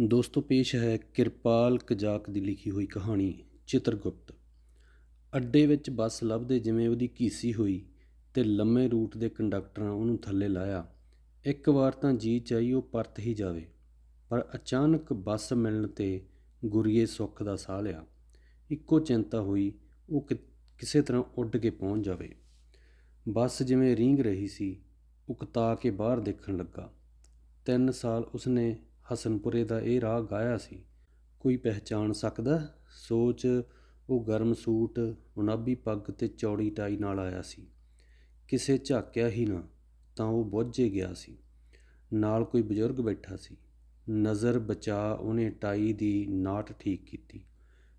ਦੋਸਤੋ, ਪੇਸ਼ ਹੈ ਕਿਰਪਾਲ ਕਜਾਕ ਦੀ ਲਿਖੀ ਹੋਈ ਕਹਾਣੀ, ਚਿਤਰਗੁਪਤ। ਅੱਡੇ ਵਿੱਚ ਬੱਸ ਲੱਭਦੇ ਜਿਵੇਂ ਉਹਦੀ ਘੀਸੀ ਹੋਈ ਤੇ ਲੰਮੇ ਰੂਟ ਦੇ ਕੰਡਕਟਰਾਂ ਉਹਨੂੰ ਥੱਲੇ ਲਾਇਆ। ਇੱਕ ਵਾਰ ਤਾਂ ਜੀ ਚਾਹੀ ਉਹ ਪਰਤ ਹੀ ਜਾਵੇ, ਪਰ ਅਚਾਨਕ ਬੱਸ ਮਿਲਣ ਤੇ ਗੁਰੀਏ ਸੁੱਖ ਦਾ ਸਾਹ ਲਿਆ। ਇੱਕੋ ਚਿੰਤਾ ਹੋਈ, ਉਹ ਕਿ- ਕਿਸੇ ਤਰ੍ਹਾਂ ਉੱਡ ਕੇ ਪਹੁੰਚ ਜਾਵੇ। ਬੱਸ ਜਿਵੇਂ ਰੀਂਗ ਰਹੀ ਸੀ, ਉਕਤਾ ਕੇ ਬਾਹਰ ਦੇਖਣ ਲੱਗਾ। ਤਿੰਨ ਸਾਲ ਉਸਨੇ ਹਸਨਪੁਰੇ ਦਾ ਇਹ ਰਾਹ ਗਾਇਆ ਸੀ। ਕੋਈ ਪਹਿਚਾਣ ਸਕਦਾ? ਸੋਚ, ਉਹ ਗਰਮ ਸੂਟ ਮੁਨਾਬੀ ਪੱਗ ਤੇ ਚੌੜੀ ਟਾਈ ਨਾਲ ਆਇਆ ਸੀ। ਕਿਸੇ ਝਾਕਿਆ ਹੀ ਨਾ, ਤਾਂ ਉਹ ਬੁੱਝੇ ਗਿਆ ਸੀ। ਨਾਲ ਕੋਈ ਬਜ਼ੁਰਗ ਬੈਠਾ ਸੀ। ਨਜ਼ਰ ਬਚਾ ਉਹਨੇ ਟਾਈ ਦੀ ਨਾਟ ਠੀਕ ਕੀਤੀ।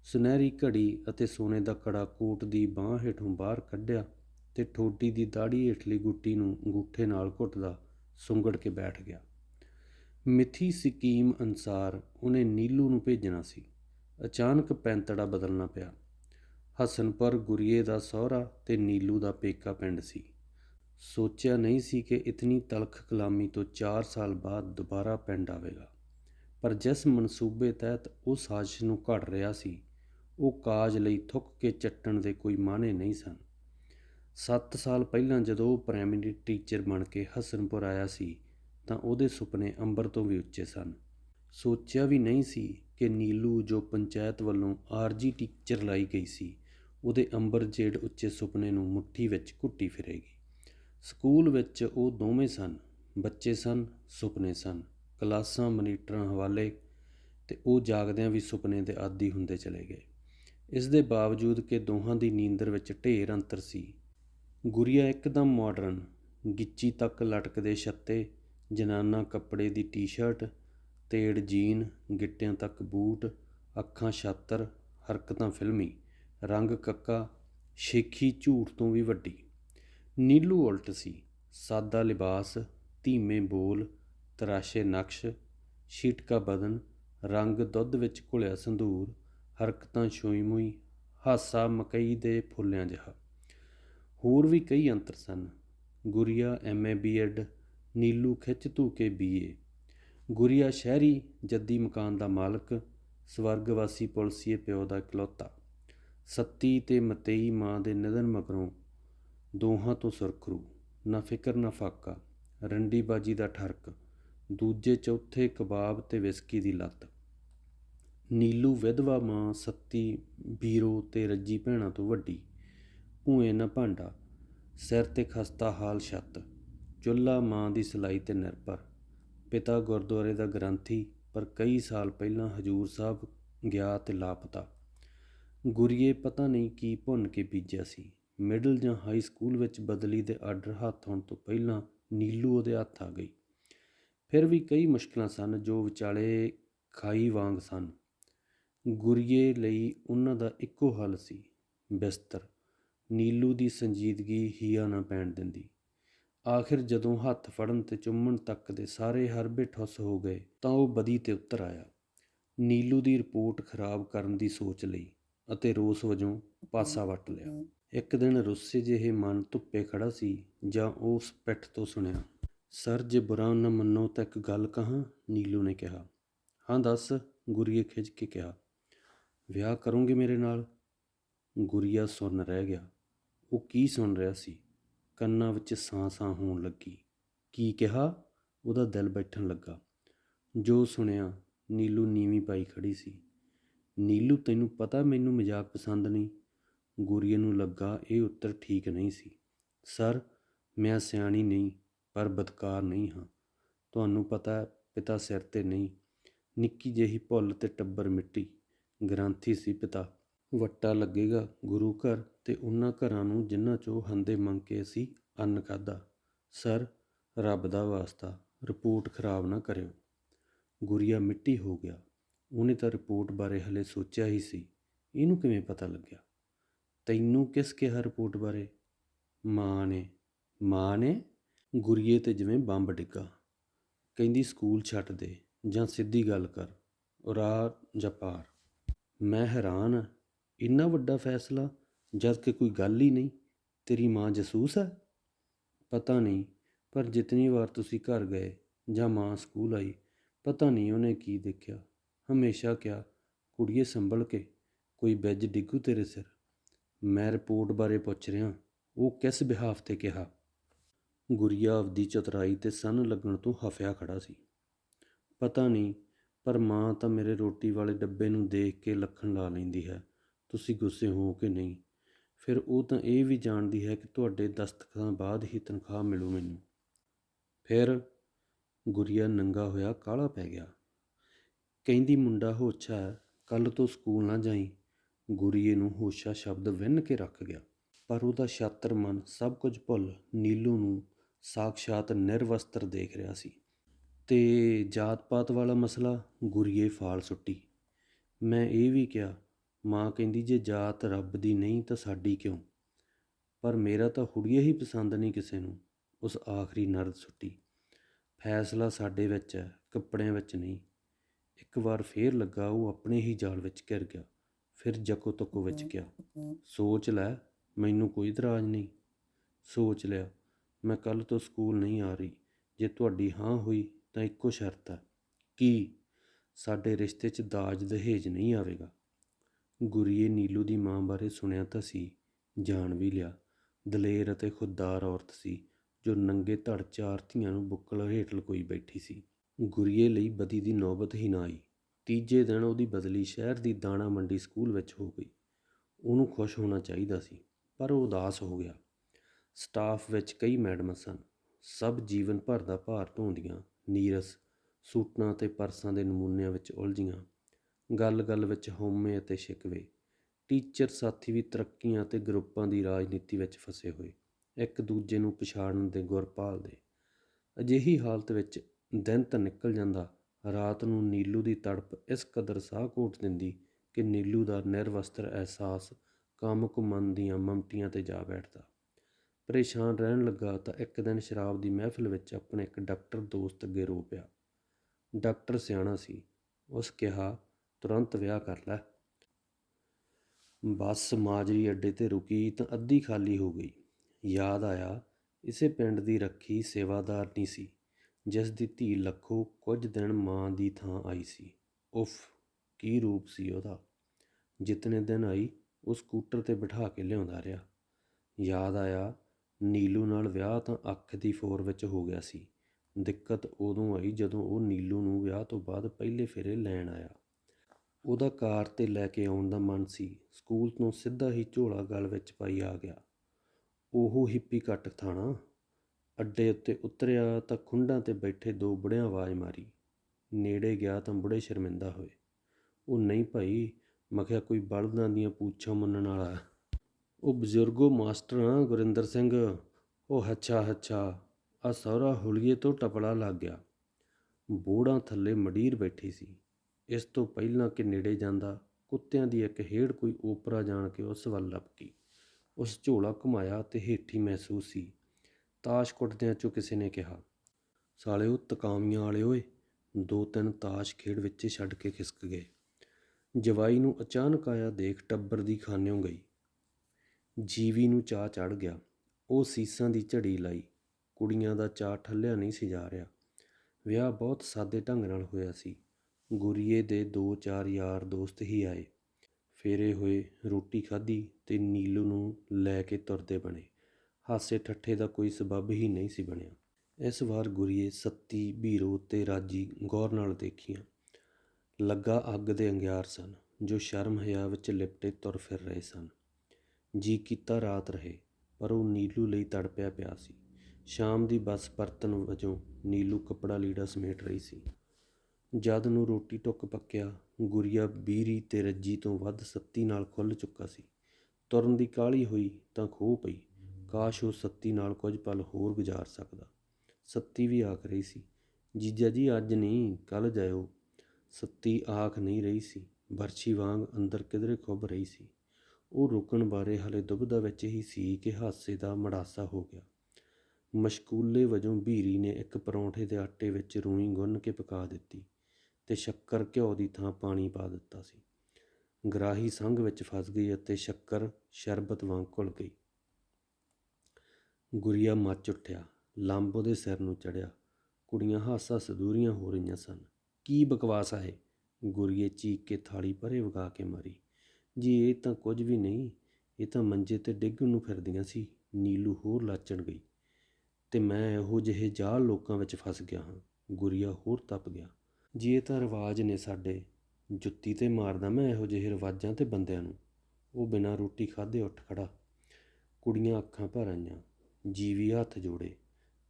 ਸੁਨਹਿਰੀ ਘੜੀ ਅਤੇ ਸੋਨੇ ਦਾ ਕੜਾ ਕੋਟ ਦੀ ਬਾਹ ਹੇਠੋਂ ਬਾਹਰ ਕੱਢਿਆ ਤੇ ਠੋਡੀ ਦੀ ਦਾੜੀ ਹੇਠਲੀ ਗੁੱਟੀ ਨੂੰ ਅੰਗੂਠੇ ਨਾਲ ਘੁੱਟਦਾ ਸੁੰਗੜ ਕੇ ਬੈਠ ਗਿਆ। ਮਿਥੀ ਸਕੀਮ ਅਨੁਸਾਰ ਉਹਨੇ ਨੀਲੂ ਨੂੰ ਭੇਜਣਾ ਸੀ। ਅਚਾਨਕ ਪੈਂਤੜਾ ਬਦਲਣਾ ਪਿਆ। ਹਸਨਪੁਰ ਗੁਰੀਏ ਦਾ ਸਹੁਰਾ ਤੇ ਨੀਲੂ ਦਾ ਪੇਕਾ ਪਿੰਡ ਸੀ। ਸੋਚਿਆ ਨਹੀਂ ਸੀ ਕਿ ਇਤਨੀ ਤਲਖ ਕਲਾਮੀ ਤੋਂ 4 ਸਾਲ ਬਾਅਦ ਦੁਬਾਰਾ ਪਿੰਡ ਆਵੇਗਾ। ਪਰ ਜਿਸ ਮਨਸੂਬੇ ਤਹਿਤ ਉਹ ਸਾਜ਼ਿਸ਼ ਨੂੰ ਘੜ ਰਿਹਾ ਸੀ, ਉਹ ਕਾਜ ਲਈ ਥੁੱਕ ਕੇ ਚੱਟਣ ਦੇ ਕੋਈ ਮਾਣੇ ਨਹੀਂ ਸਨ। 7 ਸਾਲ ਪਹਿਲਾਂ ਜਦੋਂ ਉਹ ਪ੍ਰਾਇਮਰੀ ਟੀਚਰ ਬਣ ਕੇ ਹਸਨਪੁਰ ਆਇਆ ਸੀ ਤਾਂ ਉਹਦੇ ਸੁਪਨੇ ਅੰਬਰ ਤੋਂ ਵੀ ਉੱਚੇ ਸਨ। ਸੋਚਿਆ ਵੀ ਨਹੀਂ ਸੀ ਕਿ ਨੀਲੂ, ਜੋ ਪੰਚਾਇਤ ਵੱਲੋਂ ਆਰਜੀ ਟੀਚਰ ਲਾਈ ਗਈ ਸੀ, ਉਹਦੇ ਅੰਬਰ ਜੇੜ ਉੱਚੇ ਸੁਪਨੇ ਨੂੰ ਮੁੱਠੀ ਵਿੱਚ ਘੁੱਟੀ ਫਿਰੇਗੀ। ਸਕੂਲ ਵਿੱਚ ਉਹ ਦੋਵੇਂ ਸਨ, ਬੱਚੇ ਸਨ, ਸੁਪਨੇ ਸਨ, ਕਲਾਸਾਂ ਮਨੀਟਰਾਂ ਹਵਾਲੇ ਤੇ ਉਹ ਜਾਗਦਿਆਂ ਵੀ ਸੁਪਨੇ ਦੇ ਆਦੀ ਹੁੰਦੇ ਚਲੇ ਗਏ। ਇਸ ਦੇ ਬਾਵਜੂਦ ਕਿ ਦੋਹਾਂ ਦੀ ਨੀਂਦਰ ਵਿੱਚ ਢੇਰ ਅੰਤਰ ਸੀ, ਗੁਰੀਆ ਇੱਕਦਮ ਮਾਡਰਨ ਗਿੱਚੀ ਤੱਕ ਲਟਕਦੇ ਛੱਤੇ ਜਨਾਨਾ ਕੱਪੜੇ ਦੀ ਟੀ-ਸ਼ਰਟ, ਤੇੜ ਜੀਨ, ਗਿੱਟਿਆਂ ਤੱਕ ਬੂਟ, ਅੱਖਾਂ ਛਾਤਰ, ਹਰਕਤਾਂ ਫਿਲਮੀ, ਰੰਗ ਕੱਕਾ, ਸ਼ੇਖੀ ਝੂਠ ਤੋਂ ਵੀ ਵੱਡੀ। ਨੀਲੂ ਉਲਟ ਸੀ, ਸਾਦਾ ਲਿਬਾਸ, ਧੀਮੇ ਬੋਲ, ਤਰਾਸ਼ੇ ਨਕਸ਼ ਛੀਟਕਾ ਬਦਨ, ਰੰਗ ਦੁੱਧ ਵਿੱਚ ਘੁਲਿਆ ਸੰਧੂਰ, ਹਰਕਤਾਂ ਛੋਈ-ਮੋਈ ਹਾਸਾ ਮਕਈ ਦੇ ਫੁੱਲਿਆਂ ਜਿਹਾ। ਹੋਰ ਵੀ ਕਈ ਅੰਤਰ ਸਨ। ਗੁਰੀਆ ਐਮਏ ਬੀਐਡ ਨੀਲੂ ਖਿੱਚ ਧੂ ਕੇ ਬੀਏ। ਗੁਰੀਆ ਸ਼ਹਿਰੀ ਜੱਦੀ ਮਕਾਨ ਦਾ ਮਾਲਕ ਸਵਰਗਵਾਸੀ ਪੁਲਸੀਏ ਪਿਓ ਦਾ ਇਕਲੌਤਾ। ਸੱਤੀ ਤੇ ਮਤੇਈ ਮਾਂ ਦੇ ਨਿਧਨ ਮਗਰੋਂ ਦੋਹਾਂ ਤੋਂ ਸੁਰਖਰੂ, ਨਾ ਫਿਕਰ ਨਾ ਫਾਕਾ ਰੰਡੀ ਬਾਜੀ ਦਾ ਠਰਕ, ਦੂਜੇ ਚੌਥੇ ਕਬਾਬ ਤੇ ਵਿਸਕੀ ਦੀ ਲੱਤ। ਨੀਲੂ ਵਿਧਵਾ ਮਾਂ ਸੱਤੀ ਬੀਰੋ ਤੇ ਰੱਜੀ ਭੈਣਾਂ ਤੋਂ ਵੱਡੀ। ਭੂਏ ਨਾ ਭਾਂਡਾ, ਸਿਰ ਤੇ ਖਸਤਾ ਹਾਲ ਛੱਤ। ਚੁੱਲ੍ਹਾ ਮਾਂ ਦੀ ਸਿਲਾਈ ਤੇ ਨਿਰਭਰ। ਪਿਤਾ ਗੁਰਦੁਆਰੇ ਦਾ ਗ੍ਰੰਥੀ, ਪਰ ਕਈ ਸਾਲ ਪਹਿਲਾਂ ਹਜੂਰ ਸਾਹਿਬ ਗਿਆ ਤੇ ਲਾਪਤਾ। ਗੁਰੀਏ ਪਤਾ ਨਹੀਂ ਕੀ ਭੁੰਨ ਕੇ ਬੀਜਿਆ ਸੀ। ਮਿਡਲ ਜਾਂ ਹਾਈ ਸਕੂਲ ਵਿੱਚ ਬਦਲੀ ਦੇ ਆਰਡਰ ਹੱਥ ਆਉਣ ਤੋਂ ਪਹਿਲਾਂ ਨੀਲੂ ਉਹਦੇ ਹੱਥ ਆ ਗਈ। ਫਿਰ ਵੀ ਕਈ ਮੁਸ਼ਕਲਾਂ ਸਨ ਜੋ ਵਿਚਾਲੇ ਖਾਈ ਵਾਂਗ ਸਨ। ਗੁਰੀਏ ਲਈ ਉਹਨਾਂ ਦਾ ਇੱਕੋ ਹੱਲ ਸੀ, ਬਿਸਤਰ। ਨੀਲੂ ਦੀ ਸੰਜੀਦਗੀ ਹੀਆ ਨਾ ਪੈਣ ਦਿੰਦੀ। ਆਖਿਰ ਜਦੋਂ ਹੱਥ ਫੜਨ ਤੇ ਚੁੰਮਣ ਤੱਕ ਦੇ ਸਾਰੇ ਹਰਬੇ ਠੁੱਸ ਹੋ ਗਏ ਤਾਂ ਉਹ ਬਦੀ ਤੇ ਉੱਤਰ ਆਇਆ। ਨੀਲੂ ਦੀ ਰਿਪੋਰਟ ਖਰਾਬ ਕਰਨ ਦੀ ਸੋਚ ਲਈ ਅਤੇ ਰੋਸ ਵਜੋਂ ਪਾਸਾ ਵੱਟ ਲਿਆ। ਇੱਕ ਦਿਨ ਰੁੱਸੇ ਜਿਹੇ ਮਨ ਧੁੱਪੇ ਖੜਾ ਸੀ ਜਾਂ ਉਸ ਪਿੱਠ ਤੋਂ ਸੁਣਿਆ, ਸਰ, ਜੇ ਬੁਰਾ ਨਾ ਮੰਨੋ ਤਾਂ ਇੱਕ ਗੱਲ ਕਹਾਂ? ਨੀਲੂ ਨੇ ਕਿਹਾ। ਹਾਂ, ਦੱਸ। ਗੁਰੀਏ ਖਿੱਚ ਕੇ ਕਿਹਾ। ਵਿਆਹ ਕਰੋਗੇ ਮੇਰੇ ਨਾਲ? ਗੁਰੀਆ ਸੁਣ ਰਹਿ ਗਿਆ। ਉਹ ਕੀ ਸੁਣ ਰਿਹਾ ਸੀ? ਕੰਨਾਂ ਵਿੱਚ ਸਾਂ-ਸਾਂ ਹੋਣ ਲੱਗੀ। ਕੀ ਕਿਹਾ? ਉਹਦਾ ਦਿਲ ਬੈਠਣ ਲੱਗਾ। ਜੋ ਸੁਣਿਆ, ਨੀਲੂ ਨੀਵੀਂ ਪਾਈ ਖੜੀ ਸੀ। ਨੀਲੂ, ਤੈਨੂੰ ਪਤਾ ਮੈਨੂੰ ਮਜ਼ਾਕ ਪਸੰਦ ਨਹੀਂ? ਗੁਰੀਏ ਨੂੰ ਲੱਗਾ ਇਹ ਉੱਤਰ ਠੀਕ ਨਹੀਂ ਸੀ। ਸਰ, ਮੈਂ ਸਿਆਣੀ ਨਹੀਂ, ਪਰ ਬਦਕਾਰ ਨਹੀਂ ਹਾਂ। ਤੁਹਾਨੂੰ ਪਤਾ ਪਿਤਾ ਸਿਰ ਤੇ ਨਹੀਂ। ਨਿੱਕੀ ਜਿਹੀ ਭੁੱਲ ਤੇ ਟੱਬਰ ਮਿੱਟੀ। ਗ੍ਰੰਥੀ ਸੀ ਪਿਤਾ। ਵੱਟਾ ਲੱਗੇਗਾ ਗੁਰੂ ਘਰ ਤੇ ਉਹਨਾਂ ਘਰਾਂ ਨੂੰ ਜਿਨ੍ਹਾਂ ਚੋਂ ਹੰਦੇ ਮੰਗ ਕੇ ਅਸੀਂ ਅੰਨ ਖਾਦਾ ਸਰ, ਰੱਬ ਦਾ ਵਾਸਤਾ, ਰਿਪੋਰਟ ਖਰਾਬ ਨਾ ਕਰਿਓ। ਗੁਰੀਆ ਮਿੱਟੀ ਹੋ ਗਿਆ। ਉਹਨੇ ਤਾਂ ਰਿਪੋਰਟ ਬਾਰੇ ਹਲੇ ਸੋਚਿਆ ਹੀ ਸੀ। ਇਹਨੂੰ ਕਿਵੇਂ ਪਤਾ ਲੱਗਿਆ? ਤੈਨੂੰ ਕਿਸ ਕਿਹਾ ਰਿਪੋਰਟ ਬਾਰੇ? ਮਾਂ ਨੇ। ਮਾਂ ਨੇ? ਗੁਰੀਏ ਤੇ ਜਿਵੇਂ ਬੰਬ ਡਿੱਗਾ। ਕਹਿੰਦੀ, ਸਕੂਲ ਛੱਡ ਦੇ ਜਾਂ ਸਿੱਧੀ ਗੱਲ ਕਰ। ਉਰਾਰ ਜਾਂ ਪਾਰ। ਮੈਂ ਹੈਰਾਨ ਹਾਂ ਇੰਨਾ ਵੱਡਾ ਫੈਸਲਾ ਜਦ ਕਿ ਕੋਈ ਗੱਲ ਹੀ ਨਹੀਂ, ਤੇਰੀ ਮਾਂ ਜਸੂਸ ਹੈ? ਪਤਾ ਨਹੀਂ, ਪਰ ਜਿਤਨੀ ਵਾਰ ਤੁਸੀਂ ਘਰ ਗਏ ਜਾਂ ਮਾਂ ਸਕੂਲ ਆਈ, ਪਤਾ ਨਹੀਂ ਉਹਨੇ ਕੀ ਦੇਖਿਆ। ਹਮੇਸ਼ਾ ਕਿਹਾ, ਕੁੜੀਏ ਸੰਭਲ ਕੇ, ਕੋਈ ਬਿੱਜ ਡਿੱਗੂ ਤੇਰੇ ਸਿਰ? ਮੈਂ ਰਿਪੋਰਟ ਬਾਰੇ ਪੁੱਛ ਰਿਹਾ, ਉਹ ਕਿਸ ਬਿਹਾਫ ਤੇ ਕਿਹਾ? ਗੁਰੀਆ ਆਪਦੀ ਚਤਰਾਈ ਤੇ ਸਨ ਲੱਗਣ ਤੋਂ ਹਫਿਆ ਖੜਾ ਸੀ। ਪਤਾ ਨਹੀਂ, ਪਰ ਮਾਂ ਤਾਂ ਮੇਰੇ ਰੋਟੀ ਵਾਲੇ ਡੱਬੇ ਨੂੰ ਦੇਖ ਕੇ ਲੱਖਣ ਲਾ ਲੈਂਦੀ ਹੈ। ਤੁਸੀਂ ਗੁੱਸੇ ਹੋ ਕਿ ਨਹੀਂ? ਫਿਰ ਉਹ ਤਾਂ ਇਹ ਵੀ ਜਾਣਦੀ ਹੈ ਕਿ ਤੁਹਾਡੇ ਦਸਤਖਤਾਂ ਬਾਅਦ ਹੀ ਤਨਖਾਹ ਮਿਲੂ ਮੈਨੂੰ। ਫਿਰ ਗੁਰੀਆ ਨੰਗਾ ਹੋਇਆ ਕਾਲਾ ਪੈ ਗਿਆ? ਕਹਿੰਦੀ, ਮੁੰਡਾ ਹੋਛਾ ਹੈ ਕੱਲ ਤੋਂ ਸਕੂਲ ਨਾ ਜਾਈ। ਗੁਰੀਏ ਨੂੰ ਹੋਸ਼ਾ ਸ਼ਬਦ ਵਿੰਨ ਕੇ ਰੱਖ ਗਿਆ। ਪਰ ਉਹਦਾ ਛਾਤਰ ਮਨ ਸਭ ਕੁਝ ਭੁੱਲ ਨੀਲੂ ਨੂੰ ਸਾਖਸ਼ਾਤ ਨਿਰਵਸਤਰ ਦੇਖ ਰਿਹਾ ਸੀ। ਤੇ ਜਾਤ-ਪਾਤ ਵਾਲਾ ਮਸਲਾ? ਗੁਰੀਏ ਫਾਲ ਸੁੱਟੀ। ਮੈਂ ਇਹ ਵੀ ਕਿਹਾ ਮਾਂ ਕਹਿੰਦੀ, ਜੇ ਜਾਤ ਰੱਬ ਦੀ ਨਹੀਂ ਤਾਂ ਸਾਡੀ ਕਿਉਂ? ਪਰ ਮੇਰਾ ਤਾਂ ਹੁੜੀਏ ਹੀ ਪਸੰਦ ਨਹੀਂ ਕਿਸੇ ਨੂੰ। ਉਸ ਆਖਰੀ ਨਰਦ ਸੁੱਟੀ। ਫੈਸਲਾ ਸਾਡੇ ਵਿੱਚ ਹੈ, ਕੱਪੜਿਆਂ ਵਿੱਚ ਨਹੀਂ। ਇੱਕ ਵਾਰ ਫੇਰ ਲੱਗਾ, ਉਹ ਆਪਣੇ ਹੀ ਜਾਲ ਵਿੱਚ ਘਿਰ ਗਿਆ। ਫਿਰ ਜਕੋ ਤੱਕੋ ਵਿੱਚ ਗਿਆ। ਸੋਚ ਲੈ, ਮੈਨੂੰ ਕੋਈ ਇਤਰਾਜ਼ ਨਹੀਂ। ਸੋਚ ਲਿਆ, ਮੈਂ ਕੱਲ ਤੋਂ ਸਕੂਲ ਨਹੀਂ ਆ ਰਹੀ। ਜੇ ਤੁਹਾਡੀ ਹਾਂ ਹੋਈ ਤਾਂ ਇੱਕੋ ਸ਼ਰਤ ਹੈ। ਕੀ? ਸਾਡੇ ਰਿਸ਼ਤੇ 'ਚ ਦਾਜ ਦਹੇਜ ਨਹੀਂ ਆਵੇਗਾ। ਗੁਰੀਏ ਨੀਲੂ ਦੀ ਮਾਂ ਬਾਰੇ ਸੁਣਿਆ ਤਾਂ ਸੀ, ਜਾਣ ਵੀ ਲਿਆ। ਦਲੇਰ ਅਤੇ ਖੁੱਦਾਰ ਔਰਤ ਸੀ, ਜੋ ਨੰਗੇ ਧੜ ਚਾਰ ਧੀਆਂ ਨੂੰ ਬੁੱਕਲ ਹੇਠ ਲਕੋਈ ਬੈਠੀ ਸੀ। ਗੁਰੀਏ ਲਈ ਬਦੀ ਦੀ ਨੌਬਤ ਹੀ ਨਾ ਆਈ। ਤੀਜੇ ਦਿਨ ਉਹਦੀ ਬਦਲੀ ਸ਼ਹਿਰ ਦੀ ਦਾਣਾ ਮੰਡੀ ਸਕੂਲ ਵਿੱਚ ਹੋ ਗਈ। ਉਹਨੂੰ ਖੁਸ਼ ਹੋਣਾ ਚਾਹੀਦਾ ਸੀ, ਪਰ ਉਹ ਉਦਾਸ ਹੋ ਗਿਆ। ਸਟਾਫ ਵਿੱਚ ਕਈ ਮੈਡਮਾਂ ਸਨ। ਸਭ ਜੀਵਨ ਭਰ ਦਾ ਭਾਰ ਢੋਂਦੀਆਂ ਨੀਰਸ, ਸੂਟਾਂ ਤੇ ਪਰਸਾਂ ਦੇ ਨਮੂਨਿਆਂ ਵਿੱਚ ਉਲਝੀਆਂ। ਗੱਲ-ਗੱਲ ਵਿੱਚ ਹਉਮੈ ਅਤੇ ਸ਼ਿਕਵੇ। ਟੀਚਰ ਸਾਥੀ ਵੀ ਤਰੱਕੀਆਂ ਅਤੇ ਗਰੁੱਪਾਂ ਦੀ ਰਾਜਨੀਤੀ ਵਿੱਚ ਫਸੇ ਹੋਏ। ਇੱਕ ਦੂਜੇ ਨੂੰ ਪਛਾੜਨ ਦੇ ਗੁਰ ਭਾਲਦੇ ਅਜਿਹੀ ਹਾਲਤ ਵਿੱਚ ਦਿਨ ਤਾਂ ਨਿਕਲ ਜਾਂਦਾ, ਰਾਤ ਨੂੰ ਨੀਲੂ ਦੀ ਤੜਪ ਇਸ ਕਦਰ ਸਾਹ ਘੋਟ ਦਿੰਦੀ ਕਿ ਨੀਲੂ ਦਾ ਨਿਰਵਸਤਰ ਅਹਿਸਾਸ ਕਾਮਕ ਮਨ ਦੀਆਂ ਮਮਟੀਆਂ ਤੇ ਜਾ ਬੈਠਦਾ। ਪਰੇਸ਼ਾਨ ਰਹਿਣ ਲੱਗਾ ਤਾਂ ਇੱਕ ਦਿਨ ਸ਼ਰਾਬ ਦੀ ਮਹਿਫਿਲ ਵਿੱਚ ਆਪਣੇ ਇੱਕ ਡਾਕਟਰ ਦੋਸਤ ਅੱਗੇ ਰੋ ਪਿਆ। ਡਾਕਟਰ ਸਿਆਣਾ ਸੀ। ਉਸ ਕਿਹਾ ਤੁਰੰਤ ਵਿਆਹ ਕਰ ਲੈ। ਬੱਸ ਮਾਜਰੀ ਅੱਡੇ ਤੇ ਰੁਕੀ ਤਾਂ ਅੱਧੀ ਖਾਲੀ ਹੋ ਗਈ। ਯਾਦ ਆਇਆ, ਇਸੇ ਪਿੰਡ ਦੀ ਰੱਖੀ ਸੇਵਾਦਾਰਨੀ ਸੀ, ਜਿਸ ਦੀ ਧੀ ਲੱਖੋ ਕੁਝ ਦਿਨ ਮਾਂ ਦੀ ਥਾਂ ਆਈ ਸੀ। ਉਫ, ਕੀ ਰੂਪ ਸੀ ਉਹਦਾ। ਜਿਤਨੇ ਦਿਨ ਆਈ, ਉਹ ਸਕੂਟਰ ਤੇ ਬਿਠਾ ਕੇ ਲਿਆਉਂਦਾ ਰਿਹਾ। ਯਾਦ ਆਇਆ, ਨੀਲੂ ਨਾਲ ਵਿਆਹ ਤਾਂ ਅੱਖ ਦੀ ਫੋਰ ਵਿੱਚ ਹੋ ਗਿਆ ਸੀ। ਦਿੱਕਤ ਉਦੋਂ ਆਈ ਜਦੋਂ ਉਹ ਨੀਲੂ ਨੂੰ ਵਿਆਹ ਤੋਂ ਬਾਅਦ ਪਹਿਲੇ ਫੇਰੇ ਲੈਣ ਆਇਆ। ਉਹਦਾ ਕਾਰ ਤੇ ਲੈ ਕੇ ਆਉਣ ਦਾ ਮਨ ਸੀ। ਸਕੂਲ ਤੋਂ ਸਿੱਧਾ ਹੀ ਝੋਲਾ ਗਲ ਵਿੱਚ ਪਾਈ ਆ ਗਿਆ। ਉਹ ਹਿੱਪੀ ਕੱਟ ਥਾਣਾ। ਅੱਡੇ ਉੱਤੇ ਉਤਰਿਆ ਤਾਂ ਖੁੰਡਾਂ ਤੇ ਬੈਠੇ ਦੋ ਬੁੜਿਆਂ ਆਵਾਜ਼ ਮਾਰੀ। ਨੇੜੇ ਗਿਆ ਤਾਂ ਬੁੜੇ ਸ਼ਰਮਿੰਦਾ ਹੋਏ। ਉਹ, ਨਹੀਂ ਭਾਈ, ਮੈਂ ਕਿਹਾ ਕੋਈ ਬਲਦਾਂ ਦੀਆਂ ਪੂਛਾਂ ਮੁੰਨਣ ਵਾਲਾ ਉਹ, ਬਜ਼ੁਰਗੋ ਮਾਸਟਰ ਆ ਗੁਰਿੰਦਰ ਸਿੰਘ। ਉਹ ਹੱਛਾ ਹੱਛਾ ਆ ਸਹੁਰਾ ਹੁਲੀਏ ਤੋਂ ਟਪਲਾ ਲੱਗ ਗਿਆ। ਬੋੜਾਂ ਥੱਲੇ ਮਡੀਰ ਬੈਠੀ ਸੀ। ਇਸ ਤੋਂ ਪਹਿਲਾਂ ਕਿ ਨੇੜੇ ਜਾਂਦਾ, ਕੁੱਤਿਆਂ ਦੀ ਇੱਕ ਹੇੜ ਕੋਈ ਓਪਰਾ ਜਾਣ ਕੇ ਉਸ ਵੱਲ ਲਪਕੀ ਉਸ ਝੋਲਾ ਘੁਮਾਇਆ ਤੇ ਹੇਠੀ ਮਹਿਸੂਸ ਸੀ। ਤਾਸ਼ ਕੁੱਟਦਿਆਂ ਚੋਂ ਕਿਸੇ ਨੇ ਕਿਹਾ, ਸਾਲਿਓ ਤਕਾਮੀਆਂ ਵਾਲੇ ਓਏ, ਦੋ ਤਿੰਨ ਤਾਸ਼ ਖੇਡ ਵਿੱਚ ਛੱਡ ਕੇ ਖਿਸਕ ਗਏ। ਜਵਾਈ ਨੂੰ ਅਚਾਨਕ ਆਇਆ ਦੇਖ ਟੱਬਰ ਦੀ ਖਾਨਿਓਂ ਗਈ। ਜੀਵੀ ਨੂੰ ਚਾਹ ਚੜ ਗਿਆ। ਉਹ ਸੀਸਾਂ ਦੀ ਝੜੀ ਲਾਈ। ਕੁੜੀਆਂ ਦਾ ਚਾਹ ਠੱਲਿਆ ਨਹੀਂ ਸੀ ਜਾ ਰਿਹਾ। ਵਿਆਹ ਬਹੁਤ ਸਾਦੇ ਢੰਗ ਨਾਲ ਹੋਇਆ ਸੀ। ਗੁਰੀਏ ਦੇ ਦੋ ਚਾਰ ਯਾਰ ਦੋਸਤ ਹੀ ਆਏ। ਫੇਰੇ ਹੋਏ, ਰੋਟੀ ਖਾਧੀ ਤੇ ਨੀਲੂ ਨੂੰ ਲੈ ਕੇ ਤੁਰਦੇ ਬਣੇ। ਹਾਸੇ ਠੱਠੇ ਦਾ ਕੋਈ ਸਬਬ ਹੀ ਨਹੀਂ ਸੀ ਬਣਿਆ। ਇਸ ਵਾਰ ਗੁਰੀਏ ਸੱਤੀ ਬੀਰੋ ਤੇ ਰਾਜੀ ਗੌਰ ਨਾਲ ਦੇਖੀਆਂ। ਲੱਗਾ ਅੱਗ ਦੇ ਅੰਗਿਆਰ ਸਨ, ਜੋ ਸ਼ਰਮ ਹਿਆ ਵਿੱਚ ਲਿਪਟੇ ਤੁਰ ਫਿਰ ਰਹੇ ਸਨ। ਜੀ ਕੀਤਾ ਰਾਤ ਰਹੇ, ਪਰ ਉਹ ਨੀਲੂ ਲਈ ਤੜਪਿਆ ਪਿਆ ਸੀ। ਸ਼ਾਮ ਦੀ ਬੱਸ ਬਰਤਨ ਵਜੋਂ ਨੀਲੂ ਕੱਪੜਾ ਲੀੜਾ ਸਮੇਟ ਰਹੀ ਸੀ। ਜਦ ਨੂੰ ਰੋਟੀ ਟੁੱਕ ਪੱਕਿਆ, ਗੁਰੀਆ ਬੀਰੀ ਤੇ ਰੱਜੀ ਤੋਂ ਵੱਧ ਸੱਤੀ ਨਾਲ ਖੁੱਲ ਚੁੱਕਾ ਸੀ। ਤੁਰਨ ਦੀ ਕਾਹਲੀ ਹੋਈ ਤਾਂ ਖੋਹ ਪਈ। ਕਾਸ਼ ਉਹ ਸੱਤੀ ਨਾਲ ਕੁਝ ਪਲ ਹੋਰ ਗੁਜ਼ਾਰ ਸਕਦਾ। ਸੱਤੀ ਵੀ ਆਖ ਰਹੀ ਸੀ, ਜੀਜਾ ਜੀ ਅੱਜ ਨਹੀਂ ਕੱਲ ਜਾਇਓ। ਸੱਤੀ ਆਖ ਨਹੀਂ ਰਹੀ ਸੀ, ਬਰਛੀ ਵਾਂਗ ਅੰਦਰ ਕਿਧਰੇ ਖੁੱਭ ਰਹੀ ਸੀ। ਉਹ ਰੁਕਣ ਬਾਰੇ ਹਲੇ ਦੁਬਦਾ ਵਿੱਚ ਹੀ ਸੀ ਕਿ ਹਾਸੇ ਦਾ ਮੜਾਸਾ ਹੋ ਗਿਆ। ਮਸ਼ਕੂਲੇ ਵਜੋਂ ਬੀਰੀ ਨੇ ਇੱਕ ਪਰੌਂਠੇ ਦੇ ਆਟੇ ਵਿੱਚ ਰੂਈ ਗੁੰਨ ਕੇ ਪਕਾ ਦਿੱਤੀ। ਤੇ ਸ਼ੱਕਰ ਘਿਓ ਦੀ ਥਾਂ ਪਾਣੀ ਪਾ ਦਿੱਤਾ ਸੀ। ਗਰਾਹੀ ਸੰਘ ਵਿੱਚ ਫਸ ਗਈ ਅਤੇ ਸ਼ੱਕਰ ਸ਼ਰਬਤ ਵਾਂਗ ਘੁਲ ਗਈ। ਗੁਰੀਆ ਮੱਚ ਉੱਠਿਆ, ਲੰਬ ਉਹਦੇ ਸਿਰ ਨੂੰ ਚੜਿਆ ਕੁੜੀਆਂ ਹਾਸਾ ਸਦੂਰੀਆਂ ਹੋ ਰਹੀਆਂ ਸਨ। ਕੀ ਬਕਵਾਸ ਆ ਇਹ? ਗੁਰੀਏ ਚੀਕ ਕੇ ਥਾਲੀ ਪਰੇ ਵਗਾ ਕੇ ਮਾਰੀ। ਜੀ, ਇਹ ਤਾਂ ਕੁਝ ਵੀ ਨਹੀਂ, ਇਹ ਤਾਂ ਮੰਜੇ ਤੇ ਡਿੱਗਣ ਨੂੰ ਫਿਰਦੀਆਂ ਸੀ। ਨੀਲੂ ਹੋਰ ਲਾਚਣ ਗਈ। ਤੇ ਮੈਂ ਇਹੋ ਜਿਹੇ ਜਾਲ ਲੋਕਾਂ ਵਿੱਚ ਫਸ ਗਿਆ ਹਾਂ। ਗੁਰੀਆ ਹੋਰ ਤਪ ਗਿਆ। ਜੀ ਇਹ ਤਾਂ ਰਿਵਾਜ ਨੇ ਸਾਡੇ, ਜੁੱਤੀ ਤੇ ਮਾਰਦਾ ਮੈਂ ਇਹੋ ਜਿਹੇ ਰਿਵਾਜਾਂ ਤੇ ਬੰਦਿਆਂ ਨੂੰ। ਉਹ ਬਿਨਾਂ ਰੋਟੀ ਖਾਦੇ ਉੱਠ ਖੜਾ ਕੁੜੀਆਂ ਅੱਖਾਂ ਭਰ ਆਈਆਂ ਜੀਵੀ ਹੱਥ ਜੋੜੇ,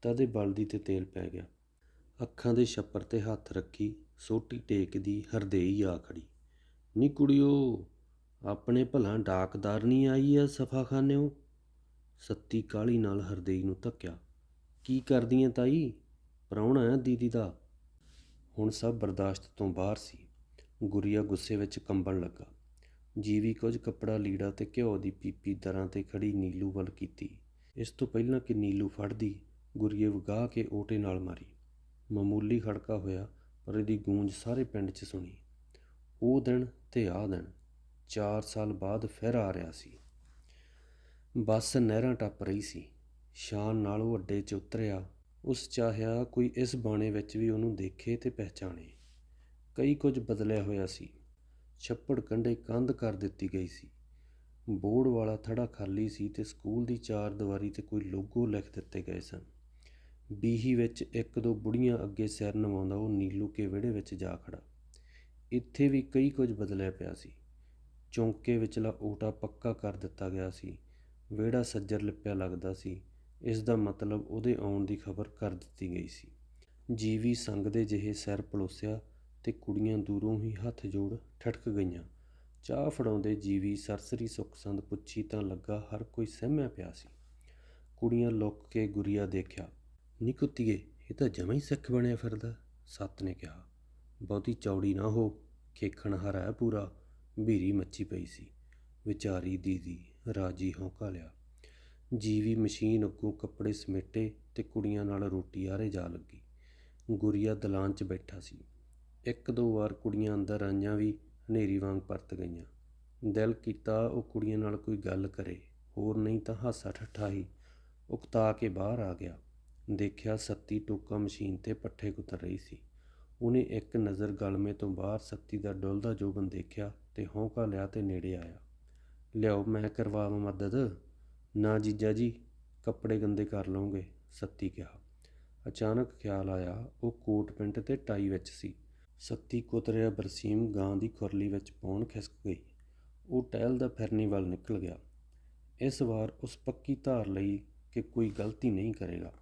ਤਦੇ ਬਲਦੀ ਤੇ ਤੇਲ ਪੈ ਗਿਆ। ਅੱਖਾਂ ਦੇ ਛੱਪਰ ਤੇ ਹੱਥ ਰੱਖੀ, ਸੋਟੀ ਟੇਕਦੀ, ਹਰਦੇਈ ਆ ਖੜੀ। ਨੀ ਕੁੜੀਓ, ਆਪਣੇ ਭਲਾ ਡਾਕਦਾਰ ਨਹੀਂ ਆਈ ਐ ਸਫਾਖਾਨਿਓ? ਸੱਤੀ ਕਾਲੀ ਨਾਲ ਹਰਦੇਈ ਨੂੰ ਧੱਕਿਆ। ਕੀ ਕਰਦੀ ਐ ਤਾਈ? ਪ੍ਰਾਹੁਣਾ ਹੈ ਦੀਦੀ ਦਾ। ਹੁਣ ਸਭ ਬਰਦਾਸ਼ਤ ਤੋਂ ਬਾਹਰ ਸੀ। ਗੁਰੀਆ ਗੁੱਸੇ ਵਿੱਚ ਕੰਬਣ ਲੱਗਾ। ਜੀਵੀ ਕੁਝ ਕੱਪੜਾ, ਲੀੜਾ ਤੇ ਘਿਓ ਦੀ ਪੀਪੀ ਦਰਾਂ ਤੇ ਖੜੀ ਨੀਲੂ ਵੱਲ ਕੀਤੀ। ਇਸ ਤੋਂ ਪਹਿਲਾਂ ਕਿ ਨੀਲੂ ਫੜਦੀ, ਗੁਰੀਏ ਵਗਾਹ ਕੇ ਓਟੇ ਨਾਲ ਮਾਰੀ। ਮਾਮੂਲੀ ਖੜਕਾ ਹੋਇਆ, ਪਰ ਇਹਦੀ ਗੂੰਜ ਸਾਰੇ ਪਿੰਡ 'ਚ ਸੁਣੀ। ਉਹ ਦਿਨ ਤੇ ਆ ਦਿਨ 4 ਸਾਲ ਬਾਅਦ ਫਿਰ ਆ ਰਿਹਾ ਸੀ। ਬੱਸ ਨਹਿਰਾਂ ਟੱਪ ਰਹੀ ਸੀ। ਸ਼ਾਨ ਨਾਲ ਉਹ ਅੱਡੇ 'ਚ ਉਤਰਿਆ ਉਸ ਚਾਹਿਆ ਕੋਈ ਇਸ ਬਾਣੇ ਵਿੱਚ ਵੀ ਉਹਨੂੰ ਦੇਖੇ ਤੇ ਪਹਿਚਾਣੇ। ਕਈ ਕੁਝ ਬਦਲਿਆ ਹੋਇਆ ਸੀ। ਛੱਪੜ ਕੰਢੇ ਕੰਧ ਕਰ ਦਿੱਤੀ ਗਈ ਸੀ। ਬੋਰਡ ਵਾਲਾ ਥੜਾ ਖਾਲੀ ਸੀ ਤੇ ਸਕੂਲ ਦੀ ਚਾਰ ਦੀਵਾਰੀ ਤੇ ਕੋਈ ਲੋਗੋ ਲਿਖ ਦਿੱਤੇ ਗਏ ਸਨ। ਬੀਹੀ ਵਿੱਚ ਇੱਕ ਦੋ ਬੁੜੀਆਂ ਅੱਗੇ ਸਿਰ ਨਵਾਉਂਦਾ ਉਹ ਨੀਲੂ ਕੇ ਵਿਹੜੇ ਵਿੱਚ ਜਾ ਖੜਾ ਇੱਥੇ ਵੀ ਕਈ ਕੁਝ ਬਦਲਿਆ ਪਿਆ ਸੀ। ਚੌਂਕੇ ਵਿਚਲਾ ਓਟਾ ਪੱਕਾ ਕਰ ਦਿੱਤਾ ਗਿਆ ਸੀ। ਵਿਹੜਾ ਸੱਜਰ ਲਿਪਿਆ ਲੱਗਦਾ ਸੀ। ਇਸ ਦਾ ਮਤਲਬ ਉਹਦੇ ਆਉਣ ਦੀ ਖਬਰ ਕਰ ਦਿੱਤੀ ਗਈ ਸੀ। ਜੀਵੀ ਸੰਗ ਦੇ ਜਿਹੇ ਸਿਰ ਪਲੋਸਿਆ ਤੇ ਕੁੜੀਆਂ ਦੂਰੋਂ ਹੀ ਹੱਥ ਜੋੜ ਠਟਕ ਗਈਆਂ। ਚਾਹ ਫੜਾਉਂਦੇ ਜੀਵੀ ਸਰਸਰੀ ਸੁਖਸੰਦ ਪੁੱਛੀ ਤਾਂ ਲੱਗਾ ਹਰ ਕੋਈ ਸਹਿਮਿਆ ਪਿਆ ਸੀ। ਕੁੜੀਆਂ ਲੁੱਕ ਕੇ ਗੁਰੀਆ ਦੇਖਿਆ। ਨੀ ਕੁੱਤੀਏ, ਇਹ ਤਾਂ ਜਮਾਂ ਹੀ ਸਿੱਖ ਬਣਿਆ ਫਿਰਦਾ, ਸੱਤ ਨੇ ਕਿਹਾ। ਬਹੁਤੀ ਚੌੜੀ ਨਾ ਹੋ, ਖੇਖਣ ਹਰਾ ਪੂਰਾ ਭੀਰੀ ਮੱਚੀ ਪਈ ਸੀ। ਵਿਚਾਰੀ ਦੀਦੀ ਰਾਜੀ ਹੌਂਕਾ ਲਿਆ। ਜੀਵੀ ਮਸ਼ੀਨ ਅੱਗੋਂ ਕੱਪੜੇ ਸਮੇਟੇ ਤੇ ਕੁੜੀਆਂ ਨਾਲ ਰੋਟੀ ਆਰੇ ਜਾ ਲੱਗੀ। ਗੁਰੀਆ ਦਲਾਨ 'ਚ ਬੈਠਾ ਸੀ। ਇੱਕ ਦੋ ਵਾਰ ਕੁੜੀਆਂ ਅੰਦਰ ਆਈਆਂ ਵੀ ਹਨੇਰੀ ਵਾਂਗ ਪਰਤ ਗਈਆਂ। ਦਿਲ ਕੀਤਾ ਉਹ ਕੁੜੀਆਂ ਨਾਲ ਕੋਈ ਗੱਲ ਕਰੇ। ਹੋਰ ਨਹੀਂ ਤਾਂ ਹਾਸਾ ਠੱਠਾ ਹੀ ਉਕਤਾ ਕੇ ਬਾਹਰ ਆ ਗਿਆ। ਦੇਖਿਆ ਸੱਤੀ ਟੋਕਾ ਮਸ਼ੀਨ ਤੇ ਪੱਠੇ ਕੁਤਰ ਰਹੀ ਸੀ। ਉਹਨੇ ਇੱਕ ਨਜ਼ਰ ਗਲਮੇ ਤੋਂ ਬਾਹਰ ਸੱਤੀ ਦਾ ਡੁੱਲਦਾ ਜੋਬਨ ਦੇਖਿਆ ਤੇ ਹੌਂਕਾ ਲਿਆ ਤੇ ਨੇੜੇ ਆਇਆ। ਲਿਆਓ, ਮੈਂ ਕਰਵਾਵਾਂ ਮਦਦ। ਨਾ ਜੀਜਾ ਜੀ, ਕੱਪੜੇ ਗੰਦੇ ਕਰ ਲਓਗੇ, ਸੱਤੀ ਕਿਹਾ। ਅਚਾਨਕ ਖਿਆਲ ਆਇਆ, ਉਹ ਕੋਟ ਪੈਂਟ ਤੇ ਟਾਈ ਵਿੱਚ ਸੀ। ਸੱਤੀ ਕੁਤਰਿਆ ਬਰਸੀਮ ਗਾਂ ਦੀ ਖੁਰਲੀ ਵਿੱਚ ਪੌਣ ਖਿਸਕ ਗਈ। ਉਹ ਟਹਿਲ ਦਾ ਫਿਰਨੀ ਵੱਲ ਨਿਕਲ ਗਿਆ। ਇਸ ਵਾਰ ਉਸ ਪੱਕੀ ਧਾਰ ਲਈ ਕਿ ਕੋਈ ਗਲਤੀ ਨਹੀਂ ਕਰੇਗਾ।